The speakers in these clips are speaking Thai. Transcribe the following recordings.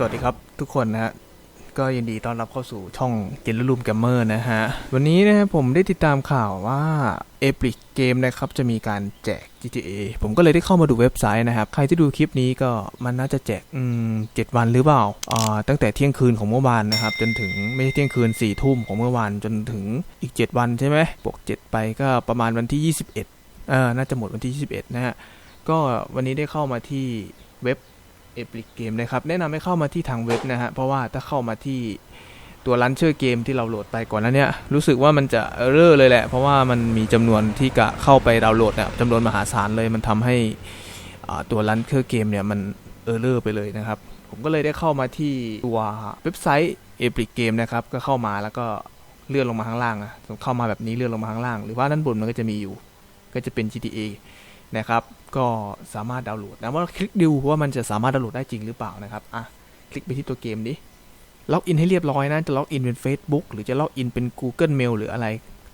สวัสดีครับทุกคนนะฮะก็ยินดีต้อนรับเข้าสู่ช่องเจนลูมแกมเมอร์นะฮะ วันนี้นะผมได้ติดตามข่าวว่า e p i c Game นะครับ จะมีการแจก GTA ผมก็เลยได้เข้ามาดูเว็บไซต์นะครับ ใครที่ดูคลิปนี้ก็มันน่าจะแจกอืมเจ็ดวันหรือเปล่าอ่าตั้งแต่เที่ยงคืนของเมื่อวานนะครับ จนถึงไม่ใช่เที่ยงคืน4ี่ทุ่มของเมื่อวานจนถึงอีก 7 วันใช่ไหมบวก7ไปก็ประมาณวันที่ 21เออน่าจะหมดวันที่ 21 นะฮะก็วันนี้ได้เข้ามาที่เว็บ เอพิกเกมนะครับ แนะนำให้เข้ามาที่ทางเว็บนะฮะ เพราะว่าถ้าเข้ามาที่ตัวลันเชอร์เกมที่เราโหลดไปก่อนแล้วเนี่ย รู้สึกว่ามันจะเออร์เลยแหละ เพราะว่ามันมีจำนวนที่กะเข้าไปดาวน์โหลดเนี่ยจำนวนมหาศาลเลย มันทำให้ตัวลันเชอร์เกมเนี่ยมันเออร์ไปเลยนะครับ ผมก็เลยได้เข้ามาที่ตัวเว็บไซต์เอพิกเกมนะครับ ก็เข้ามาแล้วก็เลื่อนลงมาข้างล่างอะเข้ามาแบบนี้เลื่อนลงมาข้างล่าง หรือว่าด้านบนมันก็จะมีอยู่ ก็จะเป็น GTA นะครับ ก็สามารถดาวน์โหลดนะว่าคลิกดูว่ามันจะสามารถดาวน์โหลดได้จริงหรือเปล่านะครับอะคลิกไปที่ตัวเกมดิล็อกอินให้เรียบร้อยนะจะล็อกอินเป็น Facebook หรือจะล็อกอินเป็น Google Mail หรืออะไร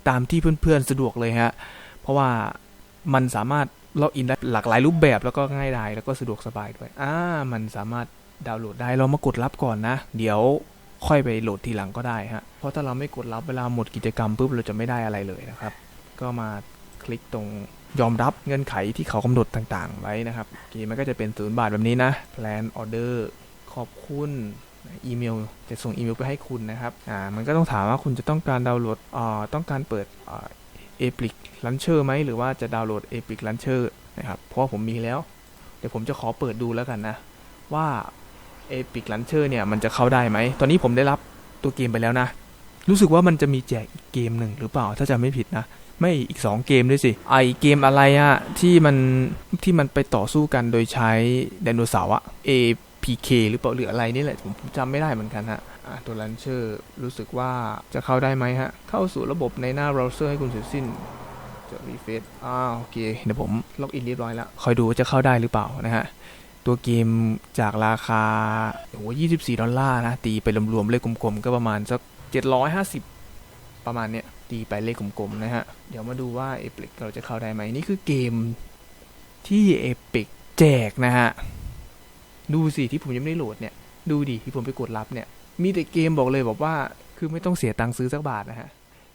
ตามที่เพื่อนๆสะดวกเลยฮะเพราะว่ามันสามารถล็อกอินได้หลากหลายรูปแบบแล้วก็ง่ายดายแล้วก็สะดวกสบายด้วยอ่ามันสามารถดาวน์โหลดได้เรามากดรับก่อนนะ เดี๋ยวค่อยไปโหลดทีหลังก็ได้ฮะเพราะถ้าเราไม่กดรับเวลาหมดกิจกรรมปุ๊บเราจะไม่ได้อะไรเลยนะครับ ก็มาคลิกตรง ยอมรับเงื่อนไขที่เขากำหนดต่างๆ ไว้นะครับโอเคมันก็จะเป็นศูนย์บาทแบบนี้นะ plan order ขอบคุณอีเมลจะส่งอีเมลไปให้คุณนะครับอ่ามันก็ต้องถามว่าคุณจะต้องการดาวน์โหลดอ่าต้องการเปิดอ่า Epic Launcher ไหมหรือว่าจะดาวน์โหลด Epic Launcher นะครับเพราะว่าผมมีแล้ว เดี๋ยวผมจะขอเปิดดูแล้วกันนะ ว่า Epic Launcher เนี่ยมันจะเข้าได้ไหม ตอนนี้ผมได้รับตัวเกมไปแล้วนะ รู้สึกว่ามันจะมีแจกอีกเกมหนึ่งหรือเปล่าถ้าจะไม่ผิดนะ ไม่อีก 2 เกมด้วยสิ ไอเกมอะไรอะที่มันที่มันไปต่อสู้กันโดยใช้ไดโนเสาร์อะ APK หรือเปล่าหรืออะไรนี่แหละผมจำไม่ได้เหมือนกันฮะอะตัวลันเชอร์รู้สึกว่าจะเข้าได้ไหมฮะ เข้าสู่ระบบในหน้าเบราว์เซอร์ให้คุณเสร็จสิ้นจะรีเฟซอ้าวโอเค เดี๋ยวผมล็อกอินเรียบร้อยแล้ว คอยดูว่าจะเข้าได้หรือเปล่านะฮะ ตัวเกมจากราคาโอ้โห24 ดอลลาร์นะ ตีไปรวมๆ เลขกลมๆ ก็ประมาณสัก 750 ประมาณเนี้ยตีไปเลขกลมๆนะฮะ เดี๋ยวมาดูว่า e p i c เราจะเข้าได้ไหมนี่คือเกมที่ e p i c แจกนะฮะ ดูสิที่ผมยังไม่ได้โหลดเนี่ย ดูดิที่ผมไปกดรับเนี่ย มีแต่เกมบอกเลยบอกว่าคือไม่ต้องเสียตังค์ซื้อสักบาทนะฮะ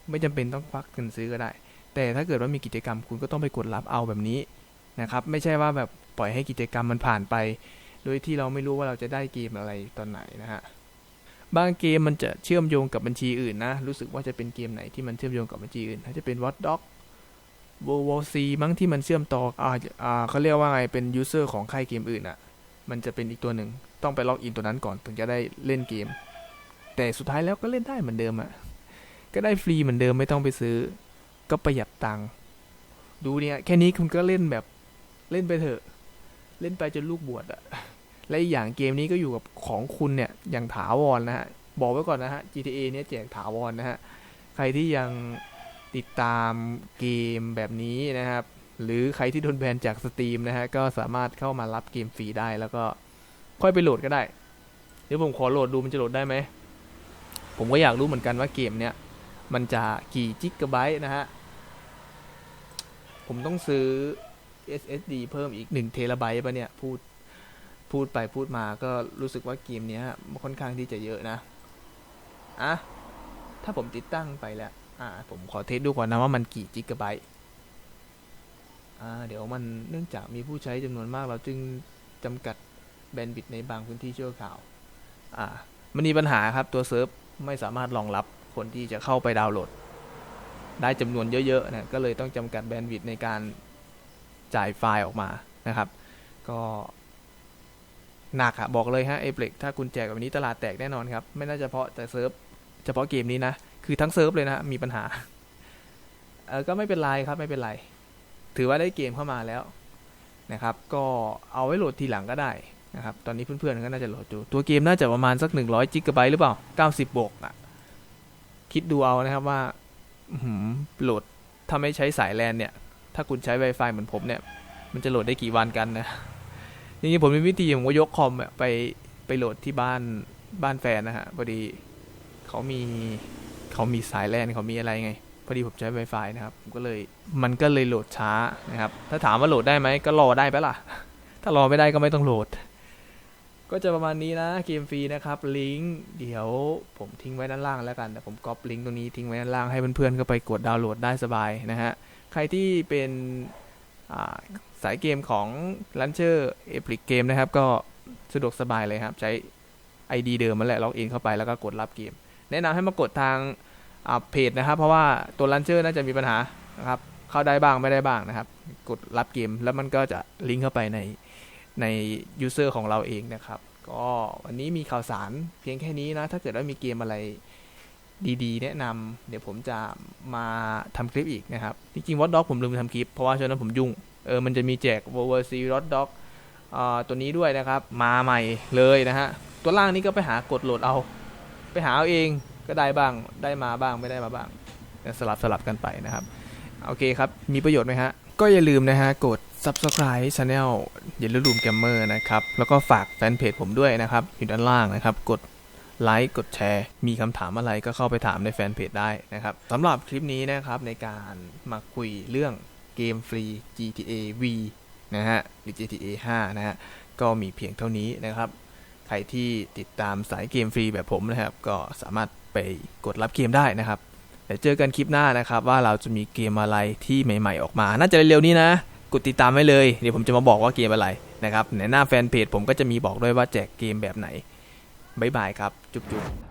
ไม่จำเป็นต้องควักเงินซื้อก็ได้ แต่ถ้าเกิดว่ามีกิจกรรมคุณก็ต้องไปกดรับเอาแบบนี้นะครับ ไม่ใช่ว่าแบบปล่อยให้กิจกรรมมันผ่านไป โดยที่เราไม่รู้ว่าเราจะได้เกมอะไรตอนไหนนะฮะ บางเกมมันจะเชื่อมโยงกับบัญชีอื่นนะ รู้สึกว่าจะเป็นเกมไหนที่มันเชื่อมโยงกับบัญชีอื่นถ้าจะเป็น Watch Dog w o w c มั้งที่มันเชื่อมต่ออ่าอ่าเขาเรียกว่าไงเป็นยูเซอร์ของค่ายเกมอื่นอะ่ะ มันจะเป็นอีกตัวหนึ่งต้องไปล็อกอินตัวนั้นก่อนถึงจะได้เล่นเกม แต่สุดท้ายแล้วก็เล่นได้เหมือนเดิมอะ่ะ ก็ได้ฟรีเหมือนเดิมไม่ต้องไปซื้อ ก็ประหยัดตังค์ดูเนี่ยแค่นี้คุณก็เล่นแบบเล่นไปเถอะ เล่นไปจนลูกบวชอะ และอีกอย่างเกมนี้ก็อยู่กับของคุณเนี่ยอย่างถาวรนะฮะ บอกไว้ก่อนนะฮะ GTA เนี่ยแจกถาวรนะฮะ ใครที่ยังติดตามเกมแบบนี้นะครับ หรือใครที่โดนแบนจากสตรีมนะฮะ ก็สามารถเข้ามารับเกมฟรีได้แล้วก็ค่อยไปโหลดก็ได้ เดี๋ยวผมขอโหลดดูมันจะโหลดได้ไหม ผมก็อยากรู้เหมือนกันว่าเกมเนี่ยมันจะกี่จิกะไบต์นะฮะ ผมต้องซื้อ SSD เพิ่มอีก1เทราไบต์ปะเนี่ย พูด พูดไปพูดมาก็รู้สึกว่าเกมนี้ค่อนข้างที่จะเยอะนะ อะ ถ้าผมติดตั้งไปแล้ว อ่า ผมขอเทสดูก่อนนะว่ามันกี่จิกะไบต์ อ่า เดี๋ยวมันเนื่องจากมีผู้ใช้จำนวนมากเราจึงจำกัดแบนด์วิดในบางพื้นที่ชั่วคราว อ่า มันมีปัญหาครับตัวเซิร์ฟไม่สามารถรองรับคนที่จะเข้าไปดาวน์โหลด ได้จำนวนเยอะๆนะก็เลยต้องจำกัดแบนด์วิดในการจ่ายไฟล์ออกมานะครับ ก็ หนักอะบอกเลยฮะเอเปกถ้าคุณแจกแบบนี้ตลาดแตกแน่นอนครับ ไม่น่าจะเฉพาะแต่เซิร์ฟเฉพาะเกมนี้นะ คือทั้งเซิร์ฟเลยนะมีปัญหาเออก็ไม่เป็นไรครับไม่เป็นไร ถือว่าได้เกมเข้ามาแล้วนะครับ ก็เอาไว้โหลดทีหลังก็ได้นะครับ ตอนนี้เพื่อนๆก็น่าจะโหลดอยู่ตัวเกมน่าจะประมาณสัก 100จิกะไบต์หรือเปล่า 90 บวกอะคิดดูเอานะครับว่าโหลดถ้าไม่ใช้สายแลนเนี่ย ถ้าคุณใช้ Wi-Fi เหมือนผมเนี่ย มันจะโหลดได้กี่วันกันนะ จริงๆผมมีวิธีผมก็ยกคอมอะไปไปโหลดที่บ้านบ้านแฟนนะฮะพอดีเขามีเขามีสายแลนเขามีอะไรไงพอดีผมใช้ Wi-Fi นะครับก็เลยมันก็เลยโหลดช้านะครับ ถ้าถามว่าโหลดได้ไหมก็รอได้ปะล่ะ ถ้ารอไม่ได้ก็ไม่ต้องโหลด ก็จะประมาณนี้นะเกมฟรีนะครับลิงก์เดี๋ยวผมทิ้งไว้ด้านล่างแล้วกันแต่ผมก๊อปลิงก์ตรงนี้ทิ้งไว้ด้านล่างให้เพื่อนๆก็ไปกดดาวน์โหลดได้สบายนะฮะใครที่เป็น สายเกมของ Launcher Epic Game นะครับ ก็สะดวกสบายเลยครับ ใช้ ID เดิมมันแหละล็อกอินเข้าไปแล้วก็กดรับเกม แนะนำให้มากดทางเพจนะครับ เพราะว่าตัว Launcher น่าจะมีปัญหานะครับเข้าได้บ้างไม่ได้บ้างนะครับ กดรับเกมแล้วมันก็จะลิงก์เข้าไปในใน user ของเราเองนะครับ ก็วันนี้มีข่าวสารเพียงแค่นี้นะ ถ้าเกิดว่ามีเกมอะไรดีๆ แนะนำเดี๋ยวผมจะมาทำคลิปอีกนะครับ จริงๆวอ d ด็อกผมลืมทำคลิป เพราะว่าช่วงนั้นผมยุ่ง เออมันจะมีแจก w o r l d Series Watch Dog อ่าตัวนี้ด้วยนะครับ มาใหม่เลยนะฮะ ตัวล่างนี้ก็ไปหากดโหลดเอา ไปหาเอาเองก็ได้บ้างได้มาบ้างไม่ได้มาบ้าง สลับสลับกันไปนะครับ โอเคครับ มีประโยชน์ไหมฮะ ก็อย่าลืมนะฮะ กด subscribe channel เยลลูมแกมเมอร์นะครับ แล้วก็ฝากแฟนเพจผมด้วยนะครับ อยู่ด้านล่างนะครับ กดไลค์กดแชร์ มีคำถามอะไรก็เข้าไปถามในแฟนเพจได้นะครับสำหรับคลิปนี้นะครับในการมาคุยเรื่อง เกมฟรี GTA V นะฮะหรือ GTA 5 นะฮะ ก็มีเพียงเท่านี้นะครับ ใครที่ติดตามสายเกมฟรีแบบผมนะครับ ก็สามารถไปกดรับเกมได้นะครับเดี๋ยวเจอกันคลิปหน้านะครับ ว่าเราจะมีเกมอะไรที่ใหม่ ๆ ออกมา น่าจะเร็วๆนี้นะ กดติดตามไว้เลย เดี๋ยวผมจะมาบอกว่าเกมอะไรนะครับในหน้าแฟนเพจผมก็จะมีบอกด้วยว่าแจกเกมแบบไหนบ๊ายบายครับ จุ๊บๆ